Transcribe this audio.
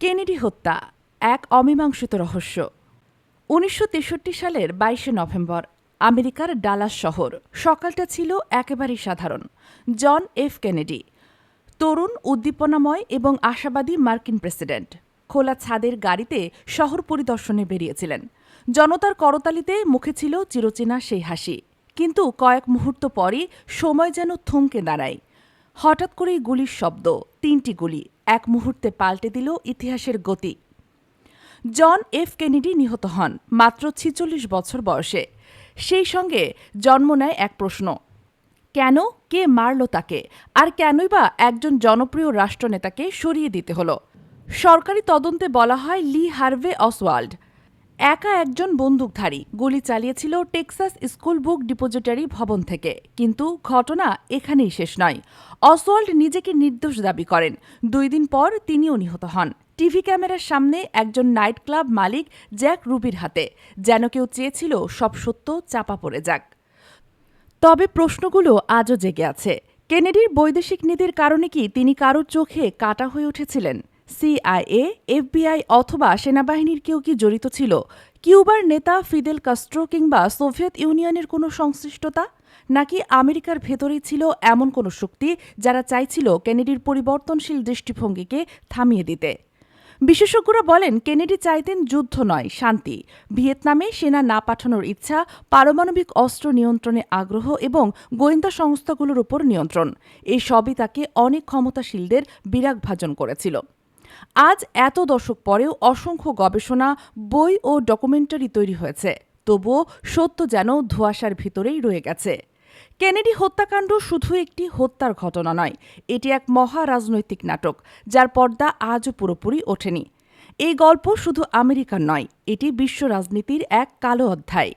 Kennedy হত্যা, এক অমীমাংসিত রহস্য। উনিশশো তেষট্টি সালের বাইশে নভেম্বর, আমেরিকার ডালাস শহর। সকালটা ছিল একেবারেই সাধারণ। জন এফ কেনেডি, তরুণ উদ্দীপনাময় এবং আশাবাদী মার্কিন প্রেসিডেন্ট, খোলা ছাদের গাড়িতে শহর পরিদর্শনে বেরিয়েছিলেন। জনতার করতালিতে মুখে ছিল চিরচেনা সেই হাসি। কিন্তু কয়েক মুহূর্ত পরই সময় যেন থমকে দাঁড়ায়। হঠাৎ করেই গুলির শব্দ, তিনটি গুলি, এক মুহূর্তে পাল্টে দিল ইতিহাসের গতি। জন এফ কেনেডি নিহত হন, মাত্র ছিচল্লিশ বছর বয়সে। সেই সঙ্গে জন্ম নেয় এক প্রশ্ন, কেন, কে মারল তাকে, আর কেনই বা একজন জনপ্রিয় রাষ্ট্রনেতাকে সরিয়ে দিতে হলো? সরকারি তদন্তে বলা হয় লি হার্ভে অসওয়াল্ড। একা একজন বন্দুকধারী গুলি চালিয়েছিল টেক্সাস স্কুল বুক ডিপোজিটারি ভবন থেকে। কিন্তু ঘটনা এখানেই শেষ নয়। অসওয়াল্ড নিজেকে নির্দোষ দাবি করেন। দুই দিন পর তিনিও নিহত হন। টিভি ক্যামেরার সামনে একজন নাইট ক্লাব মালিক জ্যাক রুবির হাতে। যেন কেউ চেয়েছিল সব সত্য চাপা পড়ে যাক। তবে প্রশ্নগুলো আজও জেগে আছে। কেনেডির বৈদেশিক নীতির কারণে কি তিনি কারোর চোখে কাটা হয়ে উঠেছিলেন? সিআইএ, এফবিআই অথবা সেনাবাহিনীর কেউ কি জড়িত ছিল? কিউবার নেতা ফিদেল কাস্ট্রো কিংবা সোভিয়েত ইউনিয়নের কোনো সংশ্লিষ্টতা? নাকি আমেরিকার ভেতরেই ছিল এমন কোনো শক্তি যারা চাইছিল কেনেডির পরিবর্তনশীল দৃষ্টিভঙ্গিকে থামিয়ে দিতে? বিশেষজ্ঞরা বলেন, কেনেডি চাইতেন যুদ্ধ নয়, শান্তি। ভিয়েতনামে সেনা না পাঠানোর ইচ্ছা, পারমাণবিক অস্ত্র নিয়ন্ত্রণে আগ্রহ এবং গোয়েন্দা সংস্থাগুলোর উপর নিয়ন্ত্রণ। এই সবই তাকে অনেক ক্ষমতাশীলদের বিরাগভাজন করেছিল। আজ এত দশক পরেও অসংখ্য গবেষণা, বই ও ডকুমেন্টারি তৈরি হয়েছে। তবুও সত্য যেন ধোঁয়াশার ভিতরেই রয়ে গেছে। কেনেডি হত্যাকাণ্ড শুধু একটি হত্যার ঘটনা নয়, এটি এক মহা রাজনৈতিক নাটক, যার পর্দা আজও পুরোপুরি ওঠেনি। এই গল্প শুধু আমেরিকার নয়, এটি বিশ্ব রাজনীতির এক কালো অধ্যায়।